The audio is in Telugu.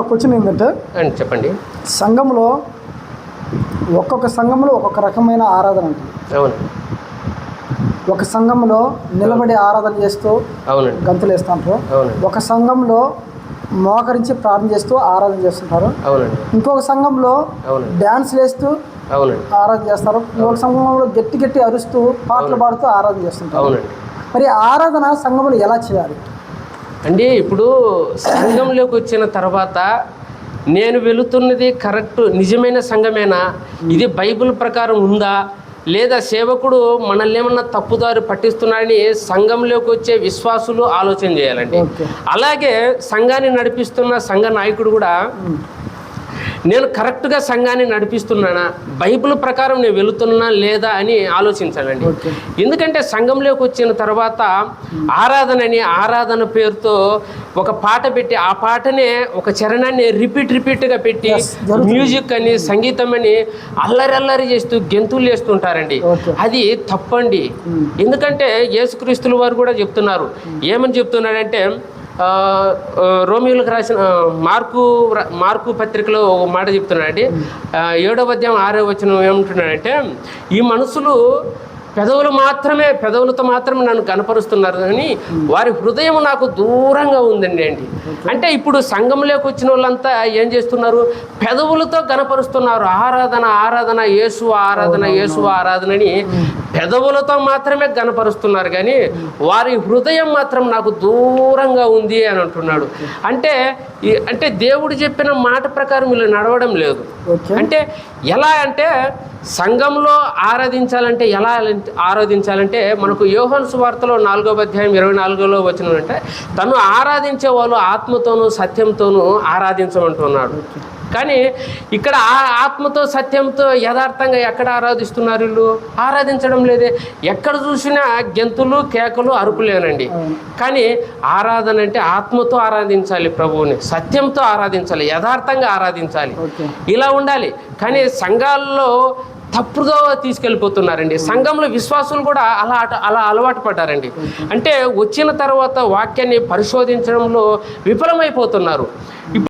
క్వశ్చన్ ఏంటంటే అండి చెప్పండి. సంఘంలో ఒక్కొక్క సంఘంలో ఒక్కొక్క రకమైన ఆరాధన ఉంటుంది. అవును. ఒక సంఘంలో నిలబడి ఆరాధన చేస్తూ అవునండి. గంతులు వేస్తుంటారు. అవునండి. ఒక సంఘంలో మోకరించి ప్రార్థన చేస్తూ ఆరాధన చేస్తుంటారు. అవునండి. ఇంకొక సంఘంలో అవునండి. డ్యాన్స్ వేస్తూ అవునండి. ఆరాధన చేస్తారు. ఇంకొక సంఘంలో గట్టి గట్టి అరుస్తూ పాటలు పాడుతూ ఆరాధన చేస్తుంటారు. అవునండి. మరి ఆరాధన సంఘంలో ఎలా చేయాలి? అంటే ఇప్పుడు సంఘంలోకి వచ్చిన తర్వాత నేను వెళుతున్నది కరెక్ట్ నిజమైన సంఘమేనా? ఇది బైబిల్ ప్రకారం ఉందా? లేదా సేవకుడు మనల్ని ఏమన్నా తప్పుదారి పట్టిస్తున్నాడని సంఘంలోకి వచ్చే విశ్వాసులు ఆలోచన చేయాలండి. అలాగే సంఘాన్ని నడిపిస్తున్న సంఘ నాయకుడు కూడా నేను కరెక్ట్గా సంఘాన్ని నడిపిస్తున్నానా? బైబిల్ ప్రకారం నేను వెళుతున్నా లేదా అని ఆలోచించాలండి ఎందుకంటే సంఘంలోకి వచ్చిన తర్వాత ఆరాధనని ఆరాధన పేరుతో ఒక పాట పెట్టి ఆ పాటనే ఒక చరణాన్ని రిపీట్ రిపీట్గా పెట్టి. మ్యూజిక్ అని సంగీతం అని అల్లరల్లరి చేస్తూ గెంతులు వేస్తుంటారండి. అది తప్పండి. ఎందుకంటే యేసుక్రీస్తుల వారు కూడా చెప్తున్నారు. ఏమని చెప్తున్నాడంటే రోమియోలకు రాసిన మార్కు మార్కు పత్రికలో ఒక మాట చెప్తున్నాడండి. ఏడవ అధ్యాయం ఆరో వచ్చిన ఏమంటున్నాడంటే ఈ మనుషులు పెదవులు మాత్రమే పెదవులతో మాత్రమే నన్ను కనపరుస్తున్నారు కానీ వారి హృదయం నాకు దూరంగా ఉందండి అండి. అంటే ఇప్పుడు సంఘంలోకి వచ్చిన వాళ్ళంతా ఏం చేస్తున్నారు? పెదవులతో కనపరుస్తున్నారు. ఆరాధన ఆరాధన యేసు ఆరాధన యేసు ఆరాధన అని పెదవులతో మాత్రమే కనపరుస్తున్నారు కానీ వారి హృదయం మాత్రం నాకు దూరంగా ఉంది అని అంటున్నాడు. అంటే అంటే దేవుడు చెప్పిన మాట ప్రకారం వీళ్ళు నడవడం లేదు. అంటే ఎలా అంటే సంఘంలో ఆరాధించాలంటే ఎలా ఆరాధించాలంటే మనకు యోహన్ సువార్తలో నాలుగో అధ్యాయం ఇరవై నాలుగోలో వచ్చిన అంటే తను ఆరాధించే వాళ్ళు ఆత్మతోనూ సత్యంతోనూ ఆరాధించమంటున్నాడు. కానీ ఇక్కడ ఆ ఆత్మతో సత్యంతో యథార్థంగా ఎక్కడ ఆరాధిస్తున్నారు వీళ్ళు? ఆరాధించడం లేదే. ఎక్కడ చూసినా గెంతులు కేకలు అరుపులేనండి. కానీ ఆరాధన అంటే ఆత్మతో ఆరాధించాలి ప్రభువుని సత్యంతో ఆరాధించాలి యథార్థంగా ఆరాధించాలి. ఇలా ఉండాలి. కానీ సంఘాల్లో తప్పుదో తీసుకెళ్ళిపోతున్నారండి. సంఘంలో విశ్వాసులు కూడా అలా అలా అలవాటు పడ్డారండి. అంటే వచ్చిన తర్వాత వాక్యాన్ని పరిశోధించడంలో విఫలమైపోతున్నారు.